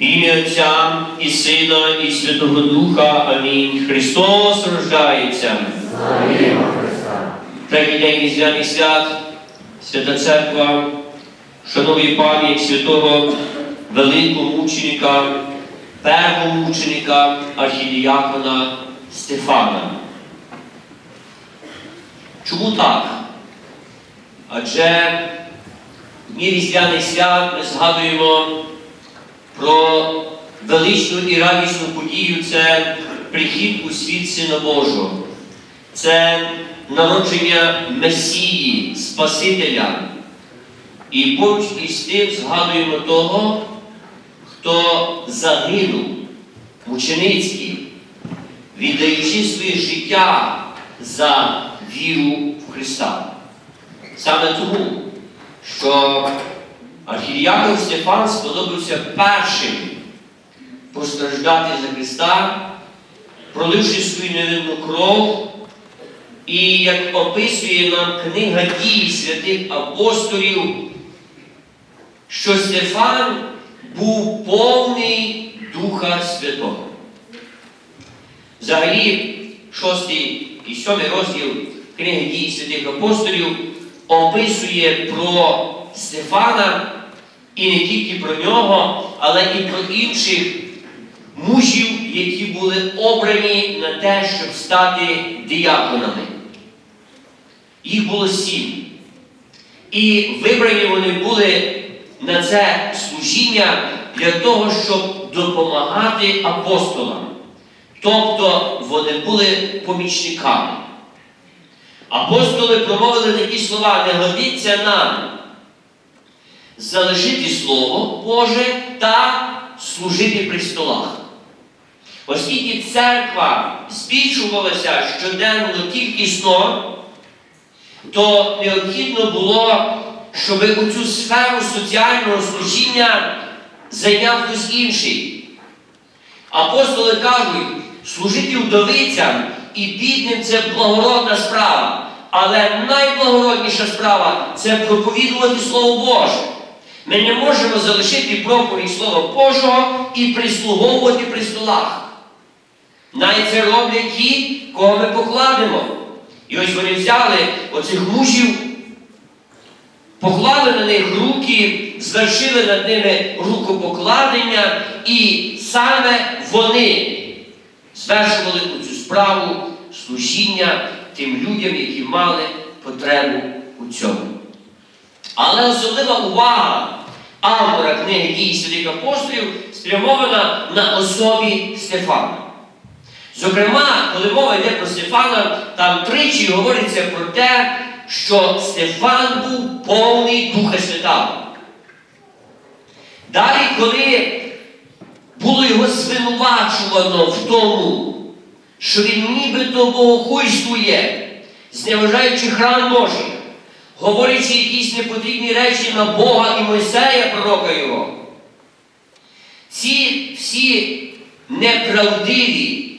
Ім'я Отця і Сина, і Святого Духа. Амінь. Христос рождається. Третій день різдвяних свят, Свята Церква, шанує пам'ять святого великого мученика, першого мученика, архідіякона Стефана. Чому так? Адже в дні різдвяних свят ми згадуємо про величну і радісну подію це прихід у світ Сина Божого. Це народження Месії, Спасителя. І поруч із тим згадуємо того, хто загинув мученицький, віддаючи своє життя за віру в Христа. Саме тому, що архієріяков Стефан сподобався першим постраждати за Христа, проливши свою невинну кров. І як описує нам книга дій святих апостолів, що Стефан був повний Духа Святого. Взагалі, шостий і сьомий розділ книги дій святих апостолів описує про Стефана і не тільки про нього, але і про інших мужів, які були обрані на те, щоб стати діяконами. Їх було сім. І вибрані вони були на це служіння для того, щоб допомагати апостолам. Тобто вони були помічниками. Апостоли промовили такі слова, не годиться нам залишити Слово Боже та служити при столах. Оскільки церква збільшувалася щоденно кількісно, то необхідно було, щоб у цю сферу соціального служіння зайняв хтось інший. Апостоли кажуть, служити вдовицям і бідним це благородна справа. Але найблагородніша справа це проповідувати Слово Боже. Ми не можемо залишити проповідь Слова Божого і прислуговувати при столах. Навіть це роблять ті, кого ми покладемо. І ось вони взяли оцих мужів, поклали на них руки, звершили над ними рукопокладення, і саме вони звершували цю справу служіння тим людям, які мали потребу у цьому. Але особлива увага автора книги дій святих апостолів спрямована на особі Стефана. Зокрема, коли мова йде про Стефана, там тричі говориться про те, що Стефан був повний Духа Святого. Далі, коли було його звинувачувано в тому, що він нібито богохульствує, зневажаючи храм Божий, говорячи якісь непотрібні речі на Бога і Мойсея, пророка його. Ці всі неправдиві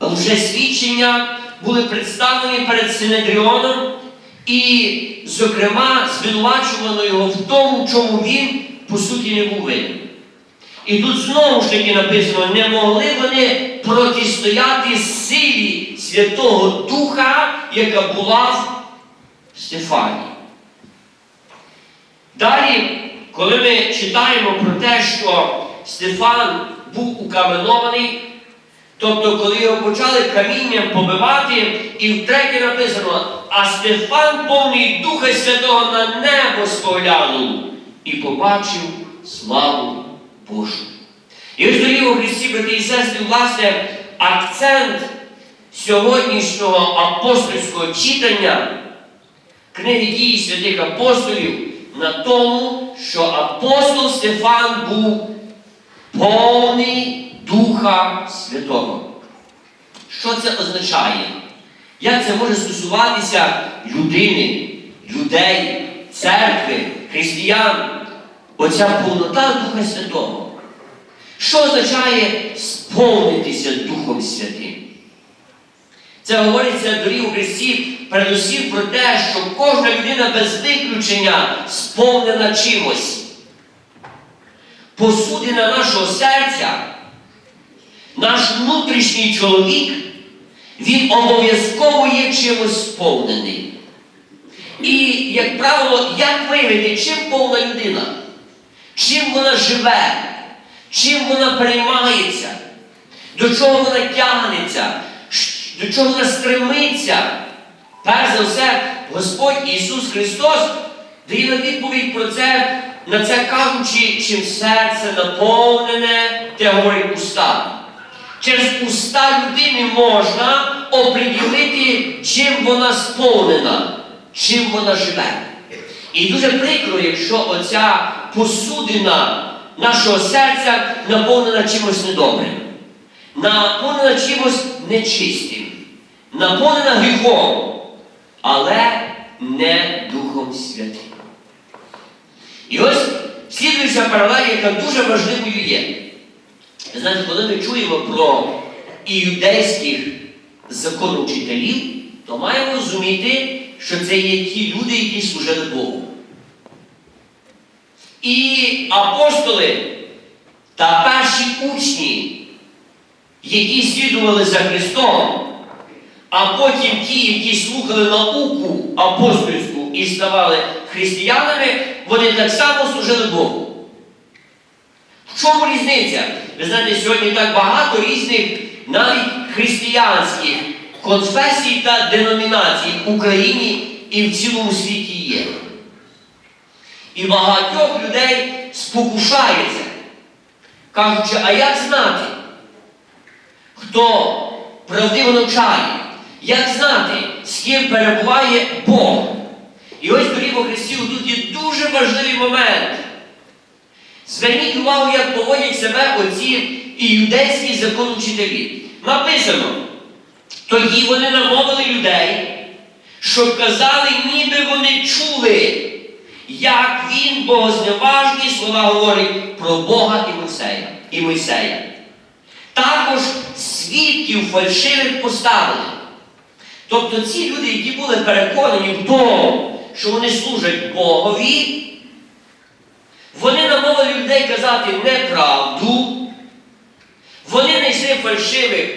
лжесвідчення були представлені перед Синедріоном, і, зокрема, звинувачувано його в тому, чому він, по суті, не був винен. І тут знову ж таки написано, не могли вони протистояти силі Святого Духа, яка була в Стефані. Далі, коли ми читаємо про те, що Стефан був укаменований, тобто, коли його почали камінням побивати, і втретє написано, а Стефан, повний Духа Святого, на небо споглянув і побачив славу Божу. І ось дорогі у Христі, брати і сестри, власне, акцент сьогоднішнього апостольського читання книги дії святих апостолів на тому, що апостол Стефан був повний Духа Святого. Що це означає? Як це може стосуватися людини, людей, церкви, християн? Оця повнота Духа Святого. Що означає сповнитися Духом Святим? Це говориться дорі у Христі передусім про те, що кожна людина без виключення сповнена чимось. посудина нашого серця, наш внутрішній чоловік, він обов'язково є чимось сповнений. І, як правило, як виявити, чим повна людина, чим вона живе, чим вона переймається, до чого вона тягнеться, до чого вона стремиться. Перш за все, Господь Ісус Христос дає нам відповідь про це, на це кажучи, чим серце наповнене, те говорить уста. Через уста людини можна оприділити, чим вона сповнена, чим вона живе. І дуже прикро, якщо оця посудина нашого серця наповнена чимось недобрим, наповнена чимось нечистим, наповнена гріхом, але не Духом Святим. І ось слідуюча паралель, яка дуже важливою є. Знаєте, коли ми чуємо про іудейських законовчителів, то маємо розуміти, що це є ті люди, які служили Богу. І апостоли та перші учні, які слідували за Христом, а потім ті, які слухали науку апостольську і ставали християнами, вони так само служили Богу. В чому різниця? Ви знаєте, сьогодні так багато різних навіть християнських конфесій та деномінацій в Україні і в цілому світі є. І багатьох людей спокушається, кажучи, а як знати, хто правдиво навчає, як знати, з ким перебуває Бог. І ось, дорогі во Христі, тут є дуже важливий момент. Зверніть увагу, як поводять себе оці іудейські законучителі. Написано, тоді вони намовили людей, щоб казали, ніби вони чули, як він богозневажні слова говорить про Бога і Мойсея. І Мойсея. Також свідків фальшивих поставили. Тобто ці люди, які були переконані в тому, що вони служать Богові, вони намовили людей казати неправду, вони знайшли фальшивих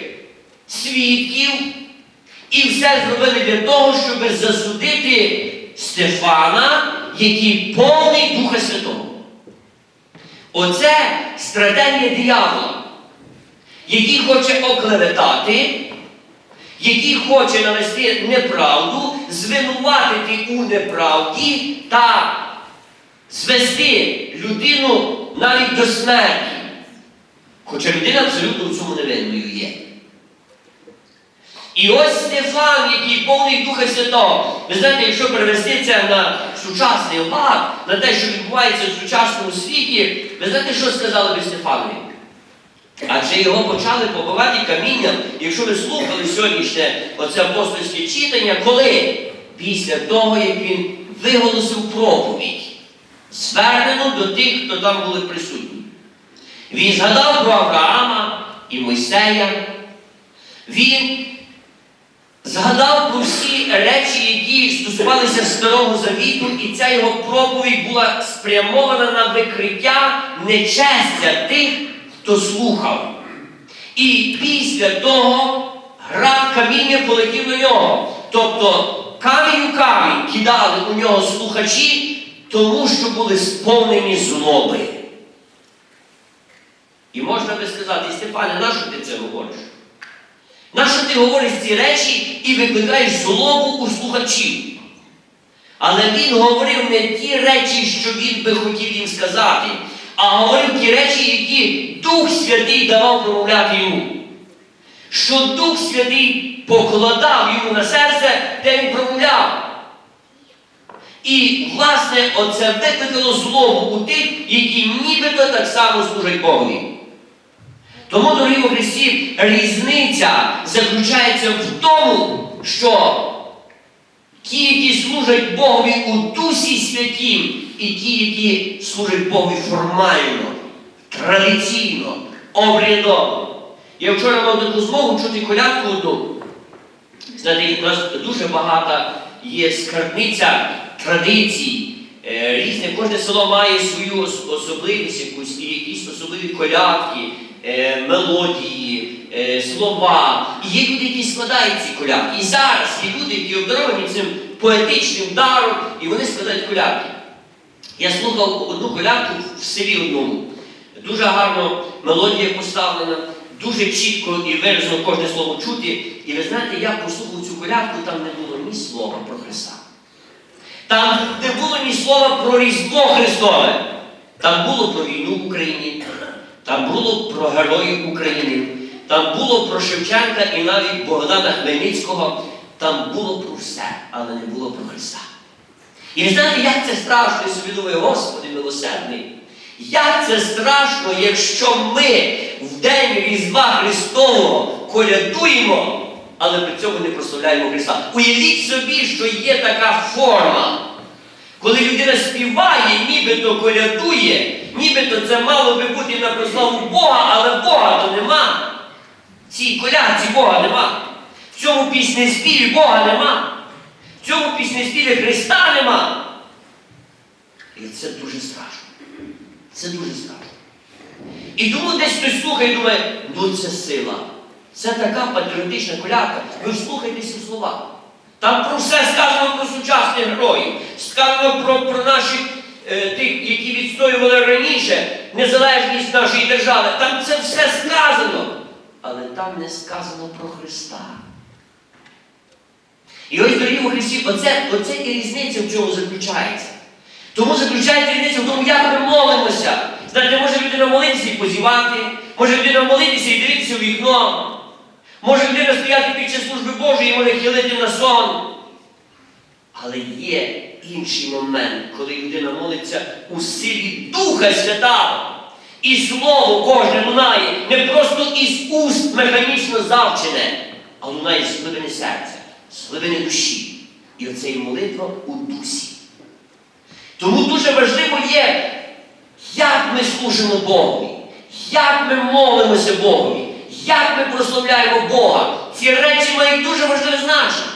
свідків і все зробили для того, щоб засудити Стефана, який повний Духа Святого. Оце стратегія диявола, який хоче оклеветати, який хоче навести неправду, звинуватити у неправді та звести людину навіть до смерті. Хоча людина абсолютно в цьому невинною є. І ось Стефан, який повний Духа Святого. Ви знаєте, якщо перевести це на сучасний лад, на те, що відбувається в сучасному світі, ви знаєте, що сказали би Стефанові? Адже його почали побивати камінням, якщо ви слухали сьогоднішнє оце апостольське читання, коли? Після того, як він виголосив проповідь, звернену до тих, хто там були присутні. Він згадав про Авраама і Мойсея. Він згадав про всі речі, які стосувалися Старого Завіту, і ця його проповідь була спрямована на викриття нечестя тих, хто слухав. І після того град каміння полетів до нього. Тобто камінь у камінь кидали у нього слухачі, тому що були сповнені злоби. І можна би сказати, Степане, нащо ти це говориш? Нащо ти говориш ці речі і викликаєш злобу у слухачів? Але він говорив не ті речі, що він би хотів їм сказати, а говорив ті речі, які Дух Святий давав промовляти йому. Що Дух Святий покладав йому на серце, те він промовляв. І, власне, оце викликало злобу у тих, які нібито так само служать Богові. Тому, дорогі у Христі, різниця заключається в тому, що ті, які служать Богові у Дусі Святім, і ті, які служать Богові формально, традиційно, обрядово. Я вчора мав таку змогу чути колядку одну. Знаєте, у нас дуже багата є скарбниця традицій, е, різне, кожне село має свою особливість якусь, і якісь особливі колядки, е, мелодії, е, слова. І є люди, які складають ці колядки. І зараз є люди, які обдаровані цим поетичним даром, і вони складають колядки. Я слухав одну колядку в селі одному. Дуже гарно мелодія поставлена, дуже чітко і виразно кожне слово чути. І ви знаєте, я послухав цю колядку, там не було ні слова про Христа. Там не було ні слова про Різдво Христове. Там було про війну в Україні, там було про героїв України, там було про Шевченка і навіть Богдана Хмельницького. Там було про все, але не було про Христа. І ви знаєте, як це страшно, я собі думаю, Господи милосердний. Як це страшно, якщо ми в день Різдва Христового колядуємо, але при цьому не прославляємо Христа. Уявіть собі, що є така форма, коли людина співає, нібито колядує, нібито це мало би бути на прославу Бога, але Бога то нема. Цій колядці Бога нема. В цьому піснеспіві Бога нема. В цьому піснеспіві Христа нема. І це дуже страшно. Це дуже страшно. І тому десь хтось слухає і думає, ну це сила. Це така патріотична колядка. Ви вслухайтеся в слова. Там про все сказано про сучасних героїв, сказано про, про наших е, тих, які відстоювали раніше незалежність нашої держави. Там це все сказано. Але там не сказано про Христа. І ось, дорогі у Христі, оце, оце і різниця в чому заключається. Тому заключається різниця в тому, як ми молимося. Знаєте, може людина молитися і позівати, може людина молитися і дивитися в вікно, може людина стояти під час служби Божої і може хилити на сон. Але є інший момент, коли людина молиться у силі Духа Святого. І слово кожне лунає не просто із уст механічно завчене, а лунає з глибини серця, з глибини душі. І оце і молитва у дусі. Тому дуже важливо є, як ми служимо Богові, як ми молимося Богові, як ми прославляємо Бога. Ці речі мають дуже важливе значення.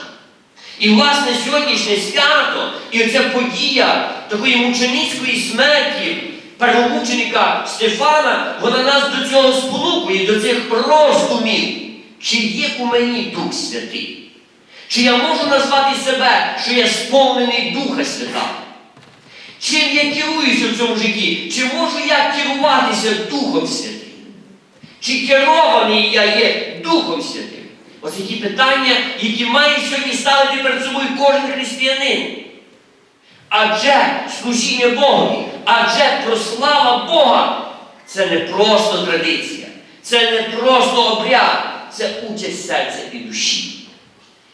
І, власне, сьогоднішнє свято і оця подія такої мученицької смерті первомученика Стефана, вона нас до цього спонукує, до цих роздумів. Чи є у мені Дух Святий? Чи я можу назвати себе, що я сповнений Духа Святого? Чим я керуюся в цьому житті? Чи можу я керуватися Духом Святим? Чи керований я є Духом Святим? Ось які питання, які має сьогодні ставити перед собою кожен християнин. Адже служіння Богові, адже прослава Бога це не просто традиція, це не просто обряд, це участь серця і душі.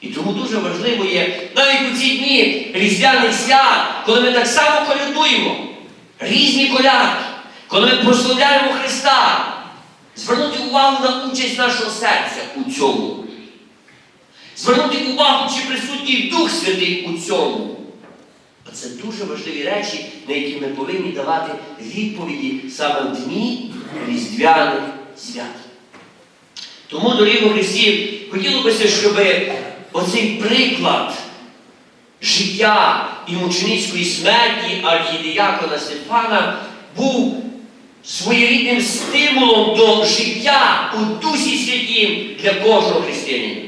І тому дуже важливо є навіть у ці дні різдвяних свят, коли ми так само колядуємо, різні колядки, коли ми прославляємо Христа, звернути увагу на участь нашого серця у цьому. Звернути увагу, чи присутній Дух Святий у цьому. Оце дуже важливі речі, на які ми повинні давати відповіді саме в дні різдвяних свят. Тому, дорогі у Христі, хотілося, щоб оцей приклад життя і мученицької смерті архідіякона Стефана був своєрідним стимулом до життя у Дусі Святім для кожного християнина.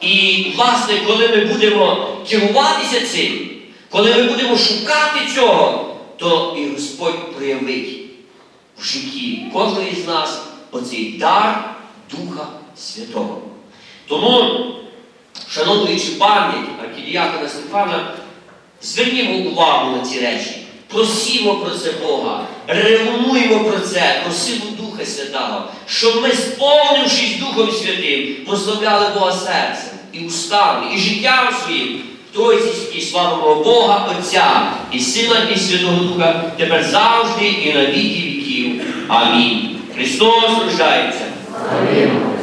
І, власне, коли ми будемо керуватися цим, коли ми будемо шукати цього, то і Господь проявить в житті кожного з нас оцей дар Духа Святого. Тому, шануючи пам'ять архідіякона Стефана, звернімо увагу на ці речі, просімо про це Бога, ревнуємо про це, про силу Духа Святого, щоб ми, сповнившись Духом Святим, прославляли Бога серцем і устами, і життям своїм. Тройці святій славимо Бога Отця і Сина, і Святого Духа, тепер завжди і на віки віків. Амінь. Христос рождається. Амінь.